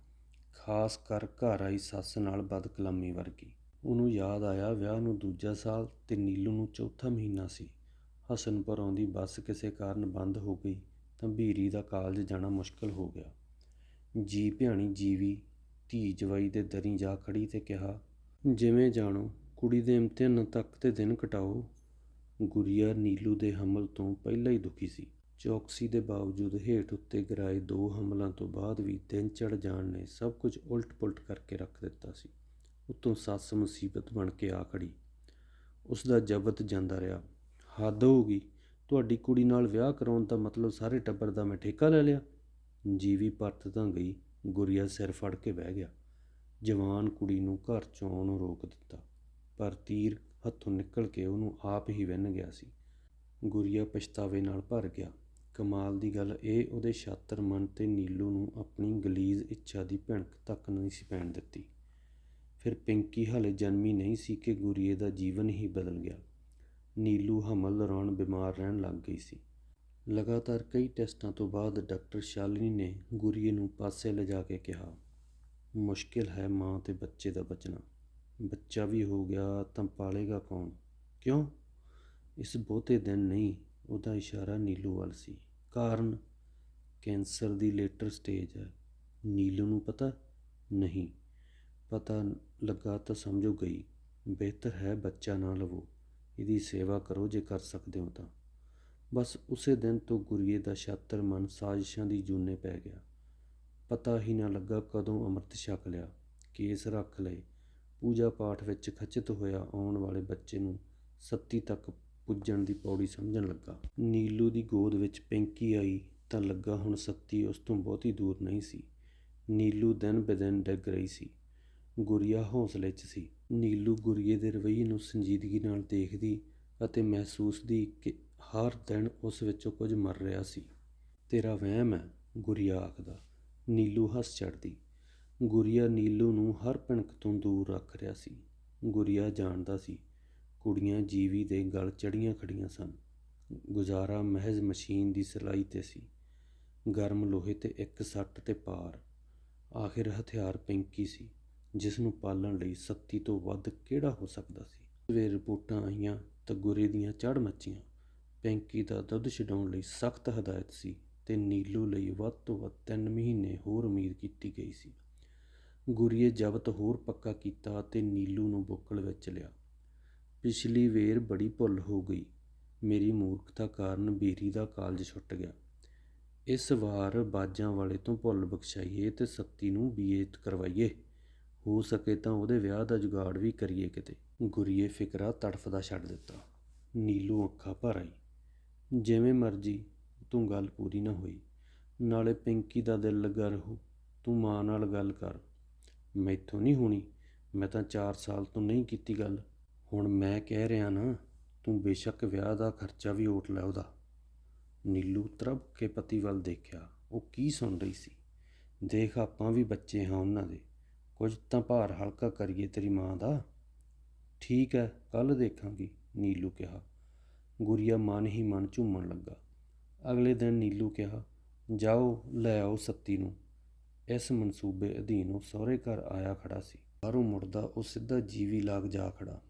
ਖਾਸ ਕਰ ਘਰ ਆਈ ਸੱਸ ਨਾਲ ਬਦਕਲਾਮੀ ਵਰਗੀ। ਉਹਨੂੰ ਯਾਦ ਆਇਆ ਵਿਆਹ ਨੂੰ ਦੂਜਾ ਸਾਲ ਤੇ ਨੀਲੂ ਨੂੰ ਚੌਥਾ ਮਹੀਨਾ ਸੀ। ਹਸਨਪੁਰ ਆਉਂਦੀ ਬੱਸ ਕਿਸੇ ਕਾਰਨ ਬੰਦ ਹੋ ਗਈ। ਤਾਂ ਭੀਰੀ ਦਾ ਕਾਲਜ ਜਾਣਾ ਮੁਸ਼ਕਲ ਹੋ ਗਿਆ। ਜੀ ਭਿਆਣੀ ਜੀਵੀ ਧੀ ਜਵਾਈ ਦੇ ਦਰੀ ਜਾ ਖੜੀ ਤੇ ਕਿਹਾ, ਜਿਵੇਂ ਜਾਣੋ, ਕੁੜੀ ਦੇ ਇਮਤਿਹਾਨਾਂ ਤੱਕ ਤੇ ਦਿਨ ਕਟਾਓ। ਗੁਰੀਆ ਨੀਲੂ ਦੇ ਹਮਲ ਤੋਂ ਪਹਿਲਾਂ ਹੀ ਦੁਖੀ ਸੀ। ਚੌਕਸੀ ਦੇ ਬਾਵਜੂਦ ਹੇਠ ਉੱਤੇ ਗਰਾਏ ਦੋ ਹਮਲਾਂ ਤੋਂ ਬਾਅਦ ਵੀ ਦਿਨ ਚੜ ਜਾਣ ਨੇ ਸਭ ਕੁਝ ਉਲਟ-ਪੁਲਟ ਕਰਕੇ ਰੱਖ ਦਿੱਤਾ ਸੀ। ਉਤੋਂ ਸੱਸ ਮੁਸੀਬਤ ਬਣ ਕੇ ਆ ਖੜੀ ਉਸ ਦਾ ਜ਼ਬਤ ਜਾਂਦਾ ਰਿਹਾ। ਹੱਦ ਹੋ ਗਈ। ਤੁਹਾਡੀ ਕੁੜੀ ਨਾਲ ਵਿਆਹ ਕਰਾਉਣ ਦਾ ਮਤਲਬ ਸਾਰੇ ਟੱਬਰ ਦਾ ਮੈਂ ਠੇਕਾ ਲੈ ਲਿਆ। ਜੀਵੀ ਪਰਤ ਤਾਂ ਗਈ, ਗੁਰੀਆ ਸਿਰ ਫੜ ਕੇ ਬਹਿ ਗਿਆ। ਜਵਾਨ ਕੁੜੀ ਨੂੰ ਘਰ ਚੋਂ ਆਉਣ ਰੋਕ ਦਿੱਤਾ, ਪਰ ਤੀਰ ਹੱਥੋਂ ਨਿਕਲ ਕੇ ਉਹਨੂੰ ਆਪ ਹੀ ਵਿੰਨ ਗਿਆ ਸੀ। ਗੁਰੀਆ ਪਛਤਾਵੇ ਨਾਲ ਭਰ ਗਿਆ। ਕਮਾਲ ਦੀ ਗੱਲ, ਇਹ ਉਹਦੇ ਛਾਤਰ ਮਨ ਤੇ ਨੀਲੂ ਨੂੰ ਆਪਣੀ ਗਲੀਜ਼ ਇੱਛਾ ਦੀ ਭਿਣਕ ਤੱਕ ਨਹੀਂ ਸੀ ਪੈਣ ਦਿੱਤੀ। ਫਿਰ ਪਿੰਕੀ ਹਾਲੇ ਜਨਮੀ ਨਹੀਂ ਸੀ ਕਿ ਗੁਰੀਏ ਦਾ ਜੀਵਨ ਹੀ ਬਦਲ ਗਿਆ। ਨੀਲੂ ਹਮਲ ਦੌਰਾਨ ਬਿਮਾਰ ਰਹਿਣ ਲੱਗ ਗਈ ਸੀ। ਲਗਾਤਾਰ ਕਈ ਟੈਸਟਾਂ ਤੋਂ ਬਾਅਦ ਡਾਕਟਰ ਸ਼ਾਲਿਨੀ ਨੇ ਗੁਰੀਏ ਨੂੰ ਪਾਸੇ ਲਿਜਾ ਕੇ ਕਿਹਾ, ਮੁਸ਼ਕਿਲ ਹੈ ਮਾਂ ਤੇ ਬੱਚੇ ਦਾ ਬਚਣਾ। ਬੱਚਾ ਵੀ ਹੋ ਗਿਆ ਤਾਂ ਪਾਲੇਗਾ ਕੌਣ? ਕਿਉਂ? ਇਸ ਬਹੁਤੇ ਦਿਨ ਨਹੀਂ, ਉਹਦਾ ਇਸ਼ਾਰਾ ਨੀਲੂ ਵੱਲ ਸੀ। ਕਾਰਨ? ਕੈਂਸਰ ਦੀ ਲੇਟਰ ਸਟੇਜ ਹੈ। ਨੀਲੂ ਨੂੰ ਪਤਾ? ਨਹੀਂ। ਪਤਾ ਲੱਗਾ ਤਾਂ ਸਮਝੋ ਗਈ, ਬਿਹਤਰ ਹੈ ਬੱਚਾ ਨਾ ਲਵੋ। ਇਹਦੀ ਸੇਵਾ ਕਰੋ ਜੇ ਕਰ ਸਕਦੇ ਹੋ ਤਾਂ। ਬਸ ਉਸੇ ਦਿਨ ਤੋਂ ਗੁਰੀਏ ਦਾ ਛਾਤਰ ਮਨ ਸਾਜ਼ਿਸ਼ਾਂ ਦੀ ਜੂਨੇ ਪੈ ਗਿਆ। ਪਤਾ ਹੀ ਨਾ ਲੱਗਾ ਕਦੋਂ ਅੰਮ੍ਰਿਤ ਛਕ ਲਿਆ। ਕੇਸ ਰੱਖ ਲਏ। ਪੂਜਾ ਪਾਠ ਵਿੱਚ ਖਚਿਤ ਹੋਇਆ ਆਉਣ ਵਾਲੇ ਬੱਚੇ ਨੂੰ ਸੱਤੀ ਤੱਕ ਪੁੱਜਣ ਦੀ ਪੌੜੀ ਸਮਝਣ ਲੱਗਾ। ਨੀਲੂ ਦੀ ਗੋਦ ਵਿੱਚ ਪਿੰਕੀ ਆਈ ਤਾਂ ਲੱਗਾ ਹੁਣ ਸੱਤੀ ਉਸ ਤੋਂ ਬਹੁਤੀ ਦੂਰ ਨਹੀਂ ਸੀ। ਨੀਲੂ ਦਿਨ ਬਦਿਨ ਡਿੱਗ ਰਹੀ ਸੀ। ਗੁਰੀਆ ਹੌਸਲੇ 'ਚ ਸੀ। ਨੀਲੂ ਗੁਰੀਏ ਦੇ ਰਵੱਈਏ ਨੂੰ ਸੰਜੀਦਗੀ ਨਾਲ ਦੇਖਦੀ ਅਤੇ ਮਹਿਸੂਸਦੀ ਕਿ ਹਰ ਦਿਨ ਉਸ ਵਿੱਚੋਂ ਕੁਝ ਮਰ ਰਿਹਾ ਸੀ। ਤੇਰਾ ਵਹਿਮ ਹੈ, ਗੁਰੀਆ ਆਖਦਾ। ਨੀਲੂ ਹੱਸ ਚੜਦੀ ਗੁਰੀਆ ਨੀਲੂ ਨੂੰ ਹਰ ਭਿਣਕ ਤੋਂ ਦੂਰ ਰੱਖ ਰਿਹਾ ਸੀ। ਗੁਰੀਆ ਜਾਣਦਾ ਸੀ, ਕੁੜੀਆਂ ਜੀਵੀ ਦੇ ਗਲ ਚੜੀਆਂ ਖੜੀਆਂ ਸਨ। ਗੁਜ਼ਾਰਾ ਮਹਿਜ਼ ਮਸ਼ੀਨ ਦੀ ਸਿਲਾਈ ਤੇ ਸੀ। ਗਰਮ ਲੋਹੇ ਤੇ ਇੱਕ ਸੱਟ ਤੇ ਪਾਰ ਆਖਿਰ ਹਥਿਆਰ ਪਿੰਕੀ ਸੀ। ਜਿਸ ਨੂੰ ਪਾਲਣ ਲਈ ਸੱਤੀ ਤੋਂ ਵੱਧ ਕਿਹੜਾ ਹੋ ਸਕਦਾ ਸੀ? ਸਵੇਰ ਰਿਪੋਰਟਾਂ ਆਈਆਂ ਤਾਂ ਗੁਰੇ ਦੀਆਂ ਚੜ੍ਹ ਮੱਚੀਆਂ। ਪੈਂਕੀ ਦਾ ਦੁੱਧ ਛਡਾਉਣ ਲਈ ਸਖਤ ਹਦਾਇਤ ਸੀ ਤੇ ਨੀਲੂ ਲਈ ਵੱਧ ਤੋਂ ਵੱਧ 3 ਮਹੀਨੇ ਹੋਰ ਉਮੀਦ ਕੀਤੀ ਗਈ ਸੀ। ਗੁਰੀਏ ਜ਼ਬਤ ਹੋਰ ਪੱਕਾ ਕੀਤਾ ਤੇ ਨੀਲੂ ਨੂੰ ਬੁੱਕਲ ਵਿੱਚ ਲਿਆ। ਪਿਛਲੀ ਵੇਰ ਬੜੀ ਭੁੱਲ ਹੋ ਗਈ। ਮੇਰੀ ਮੂਰਖਤਾ ਕਾਰਨ ਬੀਰੀ ਦਾ ਕਾਲਜ ਛੁੱਟ ਗਿਆ। ਇਸ ਵਾਰ ਬਾਜਾਂ ਵਾਲੇ ਤੋਂ ਭੁੱਲ ਬਖਸ਼ਾਈਏ ਤੇ ਸੱਤੀ ਨੂੰ ਬੀਏ ਕਰਵਾਈਏ। ਹੋ ਸਕੇ ਤਾਂ ਉਹਦੇ ਵਿਆਹ ਦਾ ਜੁਗਾੜ ਵੀ ਕਰੀਏ ਕਿਤੇ। ਗੁਰੀਏ ਫਿਕਰਾ ਤੜਫਦਾ ਛੱਡ ਦਿੱਤਾ। ਨੀਲੂ ਅੱਖਾਂ ਭਰ ਆਈ। ਜਿਵੇਂ ਮਰਜ਼ੀ, ਤੂੰ ਗੱਲ ਪੂਰੀ ਨਾ ਹੋਈ। ਨਾਲੇ ਪਿੰਕੀ ਦਾ ਦਿਲ ਲੱਗਾ ਰਹੂ। ਤੂੰ ਮਾਂ ਨਾਲ ਗੱਲ ਕਰ। ਮੈਥੋਂ ਨਹੀਂ ਹੋਣੀ। ਮੈਂ ਤਾਂ 4 ਸਾਲ ਤੋਂ ਨਹੀਂ ਕੀਤੀ ਗੱਲ। ਹੁਣ ਮੈਂ ਕਹਿ ਰਿਹਾ ਨਾ, ਤੂੰ ਬੇਸ਼ੱਕ ਵਿਆਹ ਦਾ ਖਰਚਾ ਵੀ ਓਟ ਲੈ ਉਹਦਾ। ਨੀਲੂ ਤਰਬ ਕੇ ਪਤੀ ਵੱਲ ਦੇਖਿਆ। ਉਹ ਕੀ ਸੁਣ ਰਹੀ ਸੀ? ਦੇਖ ਆਪਾਂ ਵੀ ਬੱਚੇ ਹਾਂ ਉਹਨਾਂ ਦੇ। ਕੁਝ ਤਾਂ ਭਾਰ ਹਲਕਾ ਕਰੀਏ ਤੇਰੀ ਮਾਂ ਦਾ। ਠੀਕ ਹੈ ਕੱਲ ਦੇਖਾਂਗੀ, ਨੀਲੂ ਕਿਹਾ। ਗੁਰੀਆ ਮਨ ਹੀ ਮਨ ਝੂਮਣ ਲੱਗਾ। ਅਗਲੇ ਦਿਨ ਨੀਲੂ ਕਿਹਾ, ਜਾਓ, ਲੈ ਆਓ ਸੱਤੀ ਨੂੰ। ਇਸ ਮਨਸੂਬੇ ਅਧੀਨ ਉਹ ਸਹੁਰੇ ਘਰ ਆਇਆ ਖੜਾ ਸੀ। ਬਾਹਰੋਂ ਮੁੜਦਾ ਉਹ ਸਿੱਧਾ ਜੀਵੀ ਲਾਗ ਜਾ ਖੜਾ।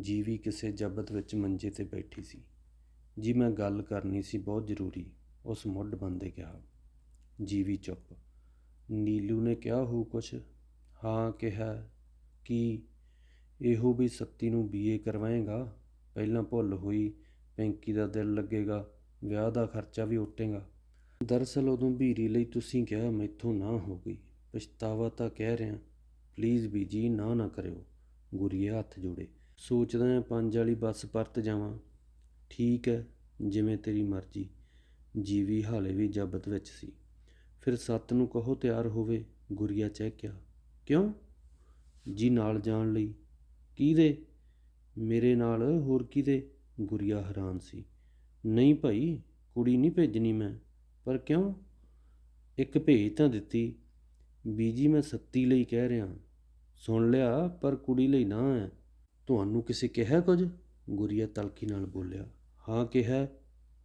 ਜੀਵੀ ਕਿਸੇ ਜਬਤ ਵਿੱਚ ਮੰਜੇ ਤੇ ਬੈਠੀ ਸੀ। ਜੀ, ਮੈਂ ਗੱਲ ਕਰਨੀ ਸੀ, ਬਹੁਤ ਜ਼ਰੂਰੀ, ਉਸ ਮੁੱਢ ਬੰਦੇ ਕਿਹਾ। ਜੀਵੀ ਚੁੱਪ। ਨੀਲੂ ਨੇ ਕਿਹਾ, ਹੋ ਕੁਛ? ਹਾਂ ਕਿਹਾ, ਕੀ ਇਹੋ ਵੀ ਸੱਤੀ ਨੂੰ ਬੀਏ ਕਰਵਾਏਗਾ? ਪਹਿਲਾਂ ਭੁੱਲ ਹੋਈ ਪੈਂਕੀ ਦਾ ਦਿਲ ਲੱਗੇਗਾ, ਵਿਆਹ ਦਾ ਖਰਚਾ ਵੀ ਉੱਟੇਗਾ। ਦਰਅਸਲ ਉਦੋਂ ਬੀਰੀ ਲਈ ਤੁਸੀਂ ਕਿਹਾ ਮੈਥੋਂ ਨਾ ਹੋ ਗਈ। ਪਛਤਾਵਾ ਤਾਂ ਕਹਿ ਰਿਹਾ ਪਲੀਜ਼ ਬੀਜੀ ਨਾ ਨਾ ਕਰਿਓ, ਗੁਰੀਏ ਹੱਥ ਜੋੜੇ। ਸੋਚਦਾ ਹਾਂ ਪੰਜ ਵਾਲੀ ਬੱਸ ਪਰਤ ਜਾਵਾਂ। ਠੀਕ ਹੈ, ਜਿਵੇਂ ਤੇਰੀ ਮਰਜ਼ੀ ਜੀਵੀ ਹਾਲੇ ਵੀ ਜਬਤ ਵਿੱਚ ਸੀ। ਫਿਰ ਸੱਤ ਨੂੰ ਕਹੋ ਤਿਆਰ ਹੋਵੇ, ਗੁਰੀਆ ਚਹਿਕਿਆ ਕਿਉਂ? ਜੀ ਨਾਲ ਜਾਣ ਲਈ। ਕਿਹਦੇ? ਮੇਰੇ ਨਾਲ ਹੋਰ ਕਿਹਦੇ? ਗੁਰੀਆ ਹੈਰਾਨ ਸੀ। ਨਹੀਂ ਭਾਈ, ਕੁੜੀ ਨਹੀਂ ਭੇਜਣੀ ਮੈਂ। ਪਰ ਕਿਉਂ? ਇੱਕ ਭੇਜ ਤਾਂ ਦਿੱਤੀ। ਬੀਜੀ ਮੈਂ ਸੱਤੀ ਲਈ ਕਹਿ ਰਿਹਾ। ਸੁਣ ਲਿਆ, ਪਰ ਕੁੜੀ ਲਈ ਨਾ ਹੈ। ਤੁਹਾਨੂੰ ਕਿਸੇ ਕਿਹਾ ਕੁਝ? ਗੁਰੀਆ ਤਲਖੀ ਨਾਲ ਬੋਲਿਆ। ਹਾਂ, ਕਿਹਾ।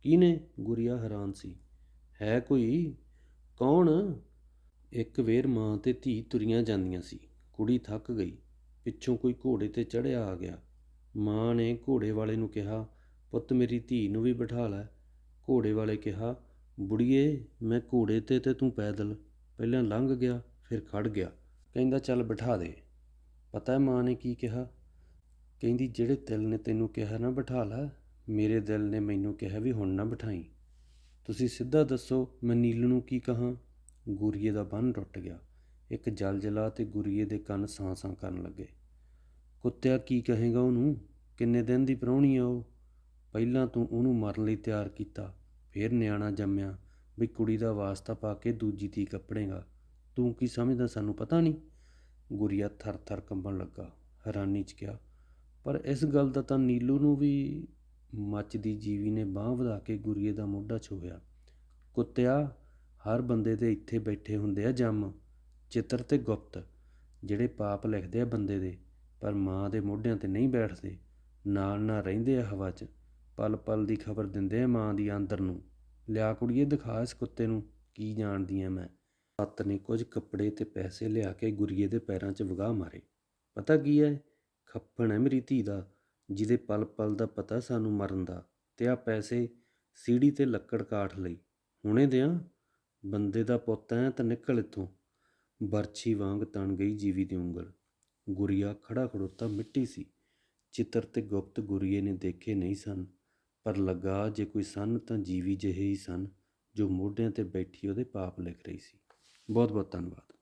ਕਿਹਨੇ? ਗੁਰੀਆ ਹੈਰਾਨ ਸੀ। ਹੈ ਕੋਈ? ਕੌਣ? ਇੱਕ ਵੇਰ ਮਾਂ ਤੇ ਧੀ ਤੁਰੀਆਂ ਜਾਂਦੀਆਂ ਸੀ। ਕੁੜੀ ਥੱਕ ਗਈ। ਪਿੱਛੋਂ ਕੋਈ ਘੋੜੇ ਤੇ ਚੜ੍ਹਿਆ ਆ ਗਿਆ। ਮਾਂ ਨੇ ਘੋੜੇ ਵਾਲੇ ਨੂੰ ਕਿਹਾ, ਪੁੱਤ, ਮੇਰੀ ਧੀ ਨੂੰ ਵੀ ਬਿਠਾ ਲੈ। ਘੋੜੇ ਵਾਲੇ ਕਿਹਾ, ਬੁੜੀਏ, ਮੈਂ ਘੋੜੇ ਤੇ ਤੇ ਤੂੰ ਪੈਦਲ। ਪਹਿਲਾਂ ਲੰਘ ਗਿਆ, ਫਿਰ ਖੜ ਗਿਆ। ਕਹਿੰਦਾ, ਚੱਲ ਬਿਠਾ ਦੇ। ਪਤਾ ਹੈ ਮਾਂ ਨੇ ਕੀ ਕਿਹਾ? ਕਹਿੰਦੀ, ਜਿਹੜੇ ਦਿਲ ਨੇ ਤੈਨੂੰ ਕਿਹਾ ਨਾ ਬਿਠਾ ਲੈ, ਮੇਰੇ ਦਿਲ ਨੇ ਮੈਨੂੰ ਕਿਹਾ ਵੀ ਹੁਣ ਨਾ ਬਿਠਾਈ। ਤੁਸੀਂ ਸਿੱਧਾ ਦੱਸੋ, ਮੈਂ ਨੀਲ ਨੂੰ ਕੀ ਕਹਾਂ? ਗੁਰੀਏ ਦਾ ਬੰਨ ਟੁੱਟ ਗਿਆ। ਇੱਕ ਜਲਜਲਾ ਤੇ ਗੁਰੀਏ ਦੇ ਕੰਨ ਸਾਂ-ਸਾਂ ਕਰਨ ਲੱਗੇ। ਕੁੱਤਿਆ, ਕੀ ਕਹੇਗਾ ਉਹਨੂੰ? ਕਿੰਨੇ ਦਿਨ ਦੀ ਪ੍ਰਾਹੁਣੀ ਆ ਉਹ? ਪਹਿਲਾਂ ਤੂੰ ਉਹਨੂੰ ਮਰਨ ਲਈ ਤਿਆਰ ਕੀਤਾ, ਫਿਰ ਨਿਆਣਾ ਜੰਮਿਆ। ਵੀ ਕੁੜੀ ਦਾ ਵਾਸਤਾ ਪਾ ਕੇ ਦੂਜੀ ਧੀ ਕੱਪੜੇਗਾ। ਤੂੰ ਕੀ ਸਮਝਦਾ ਸਾਨੂੰ ਪਤਾ ਨਹੀਂ? ਗੁਰੀਆ ਥਰ-ਥਰ ਕੰਬਣ ਲੱਗਾ, ਹੈਰਾਨੀ 'ਚ ਕਿਹਾ। ਪਰ ਇਸ ਗੱਲ ਦਾ ਤਾਂ ਨੀਲੂ ਨੂੰ ਵੀ ਮੱਚਦੀ ਜੀਵੀ ਨੇ ਬਾਹ ਵਧਾ ਕੇ ਗੁਰੀਏ ਦਾ ਮੋਢਾ ਛੋਹਿਆ। ਕੁੱਤਿਆ ਹਰ ਬੰਦੇ ਦੇ ਇੱਥੇ ਬੈਠੇ ਹੁੰਦੇ ਆ ਜੰਮ, ਚਿੱਤਰ ਤੇ ਗੁਪਤ, ਜਿਹੜੇ ਪਾਪ ਲਿਖਦੇ ਆ ਬੰਦੇ ਦੇ, ਪਰ ਮਾਂ ਦੇ ਮੋਢਿਆਂ ਤੇ ਨਹੀਂ ਬੈਠਦੇ, ਨਾਲ ਨਾਲ ਰਹਿੰਦੇ ਆ ਹਵਾ 'ਚ, ਪਲ ਪਲ ਦੀ ਖਬਰ ਦਿੰਦੇ ਆ ਮਾਂ ਦੀ ਅੰਦਰ ਨੂੰ। ਲਿਆ ਕੁੜੀਏ ਦਿਖਾ ਇਸ ਕੁੱਤੇ ਨੂੰ, ਕੀ ਜਾਣਦੀ ਐ ਮੈਂ? ਸੱਤ ਨੇ ਕੁਝ ਕੱਪੜੇ ਤੇ ਪੈਸੇ ਲਿਆ ਕੇ ਗੁਰੀਏ ਦੇ ਪੈਰਾਂ 'ਚ ਵਗਾ ਮਾਰੇ। ਪਤਾ ਕੀ ਐ? ਖੱਪਣ ਹੈ ਮੇਰੀ ਧੀ ਦਾ, ਜਿਹਦੇ ਪਲ ਪਲ ਦਾ ਪਤਾ ਸਾਨੂੰ ਮਰਨ ਦਾ, ਤੇ ਆ ਪੈਸੇ ਸੀੜੀ ਤੇ ਲੱਕੜ ਕਾਠ ਲਈ। ਹੁਣੇ ਦਿਆਂ ਬੰਦੇ ਦਾ ਪੁੱਤ ਐ ਤਾਂ ਨਿਕਲ ਇੱਥੋਂ। ਬਰਛੀ ਵਾਂਗ ਤਣ ਗਈ ਜੀਵੀ ਦੀ ਉਂਗਲ। ਗੁਰੀਆ ਖੜਾ ਖੜੋਤਾ ਮਿੱਟੀ ਸੀ। ਚਿੱਤਰ ਤੇ ਗੁਪਤ ਗੁਰੀਏ ਨੇ ਦੇਖੇ ਨਹੀਂ ਸਨ। ਪਰ ਲੱਗਾ ਜੇ ਕੋਈ ਸਨ ਤਾਂ ਜੀਵੀ ਜਿਹੇ ਹੀ ਸਨ, ਜੋ ਮੋਢਿਆਂ ਤੇ ਬੈਠੀ ਉਹਦੇ ਪਾਪ ਲਿਖ ਰਹੀ ਸੀ। ਬਹੁਤ ਬਹੁਤ ਧੰਨਵਾਦ।